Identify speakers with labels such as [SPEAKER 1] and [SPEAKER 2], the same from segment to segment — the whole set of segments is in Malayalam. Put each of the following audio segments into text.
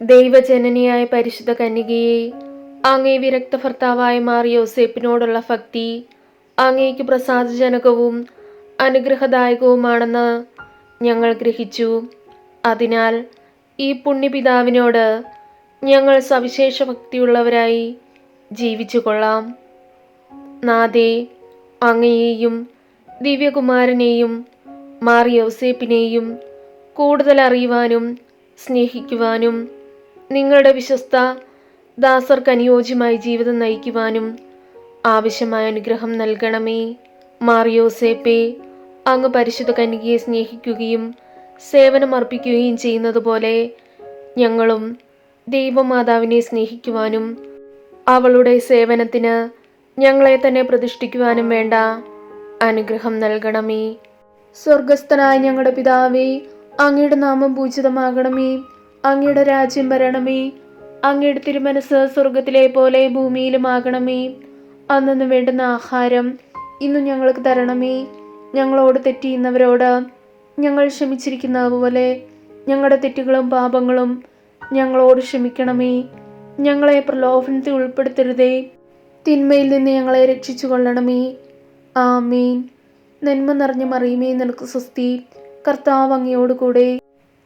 [SPEAKER 1] ദൈവജനനിയായ പരിശുദ്ധ കന്യകയെ അങ്ങേ വിരക്ത ഭർത്താവായ മാറിയോസേപ്പിനോടുള്ള ഭക്തി അങ്ങേക്ക് പ്രസാദജനകവും അനുഗ്രഹദായകവുമാണെന്ന് ഞങ്ങൾ ഗ്രഹിച്ചു. അതിനാൽ ഈ പുണ്യപിതാവിനോട് ഞങ്ങൾ സവിശേഷ ഭക്തിയുള്ളവരായി ജീവിച്ചു കൊള്ളാം നാദേ അങ്ങയെയും ദിവ്യകുമാരനെയും മാറിയോസേപ്പിനെയും കൂടുതൽ അറിയുവാനും സ്നേഹിക്കുവാനും നിങ്ങളുടെ വിശ്വസ്ത ദാസർക്ക് അനുയോജ്യമായി ജീവിതം നയിക്കുവാനും ആവശ്യമായ അനുഗ്രഹം നൽകണമേ. മാറിയോസേപ്പെ അങ്ങ് പരിശുദ്ധ കന്യകയെ സ്നേഹിക്കുകയും സേവനമർപ്പിക്കുകയും ചെയ്യുന്നത് പോലെ ഞങ്ങളും ദൈവമാതാവിനെ സ്നേഹിക്കുവാനും അവളുടെ സേവനത്തിന് ഞങ്ങളെ തന്നെ പ്രതിഷ്ഠിക്കുവാനും വേണ്ട അനുഗ്രഹം നൽകണമേ. സ്വർഗസ്ഥനായ ഞങ്ങളുടെ പിതാവേ അങ്ങയുടെ നാമം പൂജിതമാകണമേ. അങ്ങയുടെ രാജ്യം വരണമേ. അങ്ങയുടെ തിരുമനസ് സ്വർഗത്തിലെ പോലെ ഭൂമിയിലുമാകണമേ. അന്നു വേണ്ടുന്ന ആഹാരം ഇന്നും ഞങ്ങൾക്ക് തരണമേ. ഞങ്ങളോട് തെറ്റിയുന്നവരോട് ഞങ്ങൾ ക്ഷമിച്ചിരിക്കുന്ന പോലെ ഞങ്ങളുടെ തെറ്റുകളും പാപങ്ങളും ഞങ്ങളോട് ക്ഷമിക്കണമേ. ഞങ്ങളെ പ്രലോഭനത്തിൽ ഉൾപ്പെടുത്തരുതേ. തിന്മയിൽ നിന്ന് ഞങ്ങളെ രക്ഷിച്ചു കൊള്ളണമേ ആമീൻ. നന്മ നിറഞ്ഞ മറിയുമേ നിനക്ക് സ്വസ്തി. കർത്താവ് അങ്ങയോട് കൂടെ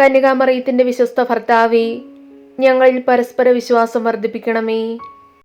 [SPEAKER 1] കന്യകാമറിയത്തിന്റെ വിശ്വസ്ത ഭർത്താവേ ഞങ്ങളിൽ പരസ്പര വിശ്വാസം വർദ്ധിപ്പിക്കണമേ.